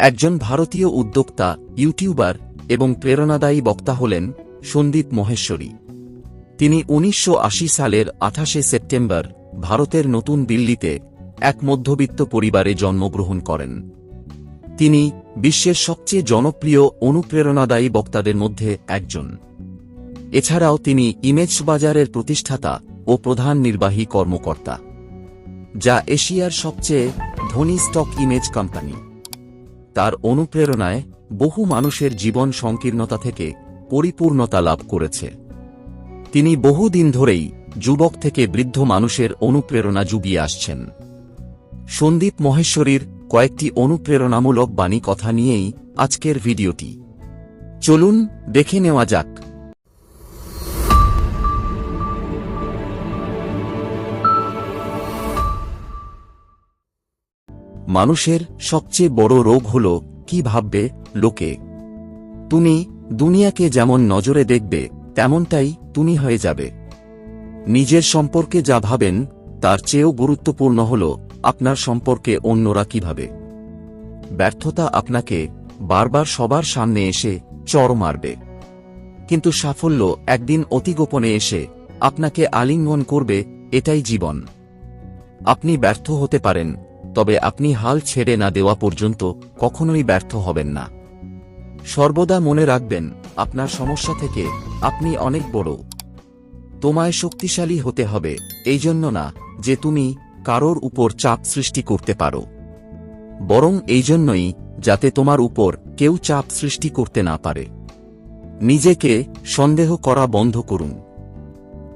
একজন ভারতীয় উদ্যোক্তা, ইউটিউবার এবং প্রেরণাদায়ী বক্তা হলেন সন্দীপ মহেশ্বরী। তিনি উনিশশো আশি সালের আঠাশে সেপ্টেম্বর ভারতের নতুন দিল্লিতে এক মধ্যবিত্ত পরিবারে জন্মগ্রহণ করেন। তিনি বিশ্বের সবচেয়ে জনপ্রিয় অনুপ্রেরণাদায়ী বক্তাদের মধ্যে একজন। এছাড়াও তিনি ইমেজ বাজারের প্রতিষ্ঠাতা ও প্রধান নির্বাহী কর্মকর্তা, যা এশিয়ার সবচেয়ে ধনী স্টক ইমেজ কোম্পানি। তার অনুপ্রেরণায় বহু মানুষের জীবন সংকীর্ণতা থেকে পরিপূর্ণতা লাভ করেছে। তিনি বহুদিন ধরেই যুবক থেকে বৃদ্ধ মানুষের অনুপ্রেরণা জুগিয়ে আসছেন। সন্দীপ মহেশ্বরীর কয়েকটি অনুপ্রেরণামূলক বাণী কথা নিয়েই আজকের ভিডিওটি। চলুন দেখে নেওয়া যাক মানুষের সবচেয়ে বড় রোগ হল, কি ভাববে লোকে? তুমি দুনিয়াকে যেমন নজরে দেখবে, তেমনটাই তুমি হয়ে যাবে। নিজের সম্পর্কে যা ভাবেন, তার চেয়েও গুরুত্বপূর্ণ হল, আপনার সম্পর্কে অন্যরা কীভাবে ব্যর্থতা আপনাকে বারবার সবার সামনে এসে চর মারবে। কিন্তু সাফল্য একদিন অতি গোপনে এসে আপনাকে আলিঙ্গন করবে, এটাই জীবন। আপনি ব্যর্থ হতে পারেন তবে আপনি হাল ছেড়ে না দেওয়া পর্যন্ত কখনোই ব্যর্থ হবেন না। সর্বদা মনে রাখবেন, আপনার সমস্যা থেকে আপনি অনেক বড়। তোমায় শক্তিশালী হতে হবে এই জন্য না যে তুমি কারোর উপর চাপ সৃষ্টি করতে পারো। বরং এই জন্যই যাতে তোমার উপর কেউ চাপ সৃষ্টি করতে না পারে। নিজেকে সন্দেহ করা বন্ধ করুন।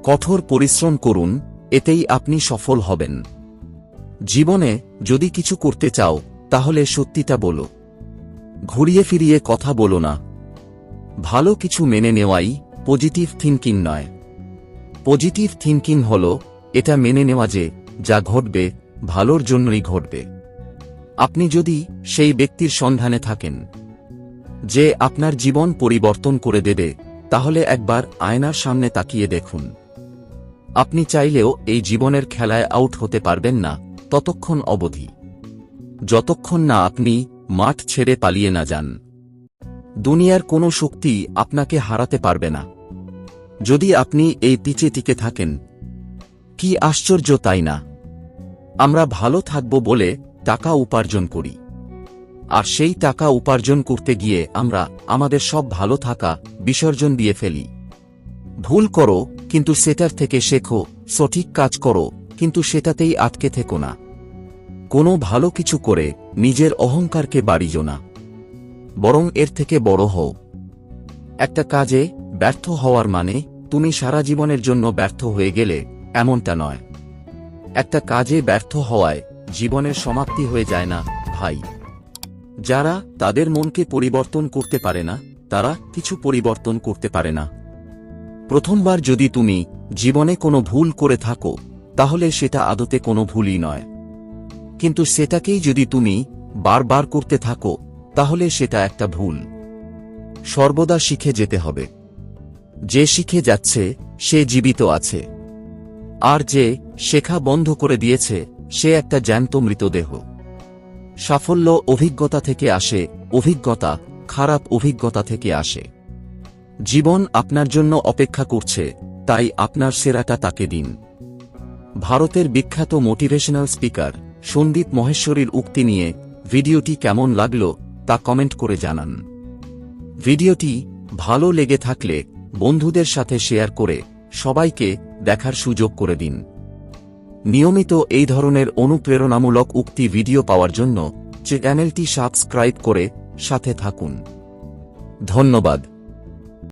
কঠোর পরিশ্রম করুন, এতেই আপনি সফল হবেন। জীবনে যদি কিছু করতে চাও, তাহলে সত্যিটা বলো। ঘুরিয়ে ফিরিয়ে কথা বলো না। ভালো কিছু মেনে নেওয়াই পজিটিভ থিঙ্কিং নয়। পজিটিভ থিঙ্কিং হল, এটা মেনে নেওয়া যে, যা ঘটবে, ভালোর জন্যই ঘটবে। আপনি যদি সেই ব্যক্তির সন্ধানে থাকেন, যে আপনার জীবন পরিবর্তন করে দেবে, তাহলে একবার আয়নার সামনে তাকিয়ে দেখুন। আপনি চাইলেও এই জীবনের খেলায় আউট হতে পারবেন না। ততক্ষণ অবধি। যতক্ষণ না আপনি মাঠ ছেড়ে পালিয়ে না যান। দুনিয়ার কোনো শক্তি আপনাকে হারাতে পারবে না। যদি আপনি এই পিচে টিকে থাকেন, কি আশ্চর্য তাই না? আমরা ভালো থাকব বলে টাকা উপার্জন করি। আর সেই টাকা উপার্জন করতে গিয়ে আমরা আমাদের সব ভালো থাকা বিসর্জন দিয়ে ফেলি। ভুল করো, কিন্তু সেটার থেকে শেখো, সঠিক কাজ করো, কিন্তু সেটাতেই আটকে থেকো না। কোনো ভালো কিছু করে নিজের অহংকারকে বাড়িও না। বরং এর থেকে বড় হও। একটা কাজে ব্যর্থ হওয়ার মানে তুমি সারা জীবনের জন্য ব্যর্থ হয়ে গেলে এমনটা নয়। একটা কাজে ব্যর্থ হওয়ায় জীবনের সমাপ্তি হয়ে যায় না, ভাই। যারা তাদের মনকে পরিবর্তন করতে পারে না, তারা কিছু পরিবর্তন করতে পারে না। প্রথমবার যদি তুমি জীবনে কোনো ভুল করে থাকো, তাহলে সেটা আদতে কোনো ভুলই নয়। কিন্তু সেটাকেই যদি তুমি বারবার করতে থাকো, তাহলে সেটা একটা ভুল। সর্বদা শিখে যেতে হবে। যে শিখে যাচ্ছে, সে জীবিত আছে। আর যে শেখা বন্ধ করে দিয়েছে, সে একটা জ্যান্ত মৃতদেহ। সাফল্য অভিজ্ঞতা থেকে আসে, অভিজ্ঞতা, খারাপ অভিজ্ঞতা থেকে আসে। জীবন আপনার জন্য অপেক্ষা করছে, তাই আপনার সেরাটা তাকে দিন। ভারতের বিখ্যাত মোটিভেশনাল স্পিকার সন্দীপ মহেশ্বরীর উক্তি নিয়ে ভিডিওটি কেমন লাগল তা কমেন্ট করে জানান। ভিডিওটি ভালো লেগে থাকলে বন্ধুদের সাথে শেয়ার করে সবাইকে দেখার সুযোগ করে দিন। নিয়মিত এই ধরনের অনুপ্রেরণামূলক উক্তি ভিডিও পাওয়ার জন্য চ্যানেলটি সাবস্ক্রাইব করে সাথে থাকুন। ধন্যবাদ।